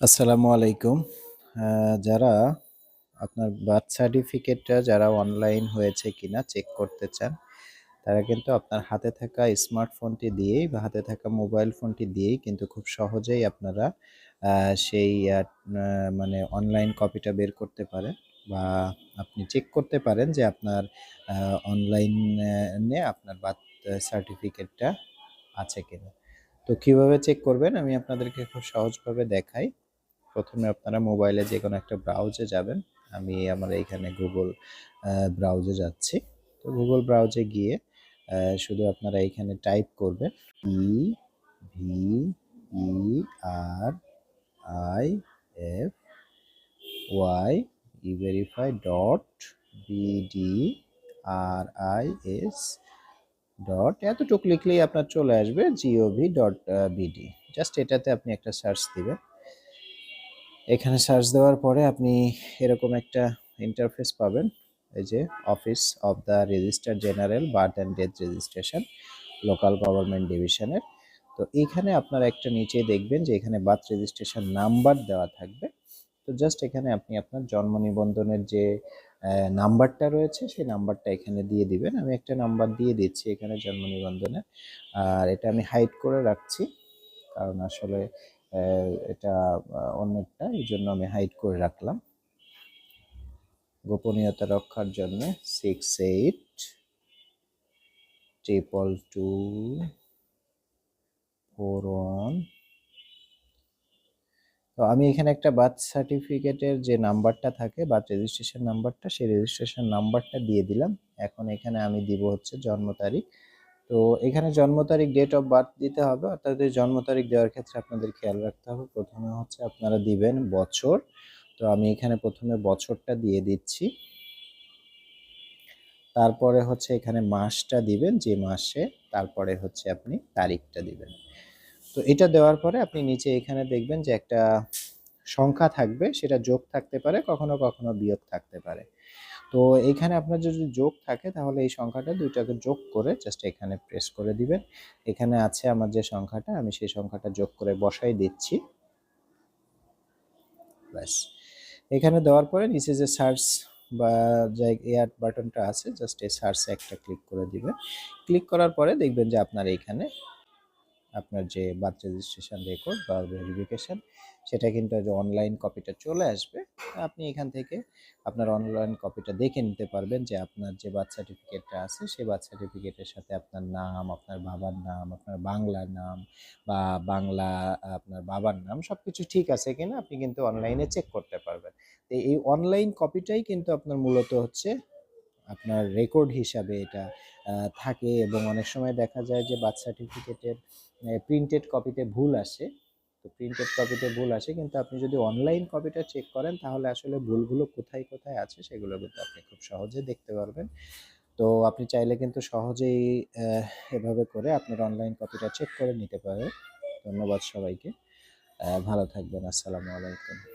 আসসালামু আলাইকুম। যারা আপনার বার্থ সার্টিফিকেটটা যারা অনলাইন হয়েছে কিনা চেক করতে চান, তারা কিন্তু আপনার হাতে থাকা স্মার্টফোনটি দিয়েই বা হাতে থাকা মোবাইল ফোনটি দিয়েই কিন্তু খুব সহজেই আপনারা সেই মানে অনলাইন কপিটা বের করতে পারেন বা আপনি চেক করতে পারেন যে আপনার অনলাইনে আপনার বার্থ সার্টিফিকেটটা আছে কিনা। তো কীভাবে চেক করবেন আমি আপনাদেরকে খুব সহজভাবে দেখাই। ১ম এ আপনারা মোবাইলে যে কোনো একটা ব্রাউজে যাবেন। আমি আমার এইখানে গুগল ব্রাউজে যাচ্ছি। তো গুগল ব্রাউজে গিয়ে শুধু আপনারা এইখানে টাইপ করবেন E V E R I F Y everify dot BD R I S dot এতটুক লিখলেই আপনার চলে আসবে জিওভি ডট বিডি। জাস্ট এটাতে আপনি একটা সার্চ দিবেন। এখানে সার্চ দেওয়ার পরে আপনি এরকম একটা ইন্টারফেস পাবেন। এই যে office of the registrar general birth and death registration local government ডিভিশনের। তো এইখানে আপনার একটা নিচে দেখবেন যে এখানে বার্থ রেজিস্ট্রেশন নাম্বার দেওয়া থাকবে। তো জাস্ট এখানে আপনি আপনার জন্ম নিবন্ধনের যে নাম্বারটা রয়েছে, সেই নাম্বারটা এখানে দিয়ে দিবেন। আমি একটা নাম্বার দিয়ে দিচ্ছি এখানে জন্ম নিবন্ধনের। আর এটা আমি হাইড করে রাখছি। কারণ আসলে এটা আ এই জন্য আমি হাইড করে রাখলাম। গোপনীয়তা রক্ষার জন্যে 68 ট্রিপল টু 41 তো আমি এখানে একটা বার্থ সার্টিফিকেটের যে নাম্বারটা থাকে বার্থ রেজিস্ট্রেশন নাম্বারটা, সেই রেজিস্ট্রেশন নাম্বারটা দিয়ে দিলাম। এখন এখানে আমি দিব হচ্ছে জন্ম তারিখ। তো এখানে জন্ম তারিখ ডেট অফ বার্থ দিতে হবে অর্থাৎ জন্ম তারিখ দেওয়ার ক্ষেত্রে আপনাদের খেয়াল রাখতে হবে। প্রথমে হচ্ছে আপনারা দিবেন বছর। তো আমি এখানে প্রথমে বছরটা দিয়ে দিচ্ছি। তারপরে হচ্ছে এখানে মাসটা দিবেন যে মাসে, তারপরে হচ্ছে আপনি তারিখটা দিবেন। তো এটা দেওয়ার পরে আপনি নিচে এখানে দেখবেন যে একটা সংখ্যা থাকবে সেটা যোগ থাকতে পারে, কখনো, কখনো বিয়োগ থাকতে পারে। তো এইখানে আপনার যদি যোগ থাকে, তাহলে এই সংখ্যাটা দুইটাকে যোগ করে জাস্ট এখানে প্রেস করে দিবেন। এখানে আছে আমার যে সংখ্যাটা, আমি সেই সংখ্যাটা যোগ করে বসাই দিচ্ছি। ব্যাস। এখানে দেওয়ার পরে নিচে যে সার্চ বা যে এয়ার বাটনটা আছে জাস্ট এই সার্চে একটা ক্লিক করে দিবেন। ক্লিক করার পরে দেখবেন যে আপনার এইখানে আপনার যে বার্থ রেজিস্ট্রেশন রেকর্ড বা ভেরিফিকেশন সেটা কিন্তু অনলাইন কপিটা চলে আসবে। আপনি এখান থেকে আপনার অনলাইন কপিটা দেখে নিতে পারবেন যে আপনার যে বার্থ সার্টিফিকেটটা আছে সেই বার্থ সার্টিফিকেটের সাথে আপনার নাম, আপনার বাবার নাম, আপনার বাংলা নাম বা বাংলা আপনার বাবার নাম সব কিছু ঠিক আছে কিনা আপনি কিন্তু অনলাইনে চেক করতে পারবেন। তো এই অনলাইন কপিটাই কিন্তু আপনার মূলত হচ্ছে আপনার রেকর্ড হিসাবে এটা থাকে এবং অনেক সময় দেখা যায় যে বার্থ সার্টিফিকেটের প্রিন্টেড কপিতে ভুল আসে। তো প্রিন্টেড কপিতে ভুল আসে কিন্তু আপনি যদি অনলাইন কপিটা চেক করেন তাহলে আসলে ভুলগুলো কোথায়, কোথায় আছে সেগুলো কিন্তু আপনি খুব সহজে দেখতে পারবেন। তো আপনি চাইলে কিন্তু সহজেই এভাবে করে আপনার অনলাইন কপিটা চেক করে নিতে পারেন। ধন্যবাদ সবাইকে। ভালো থাকবেন। আসসালামু আলাইকুম।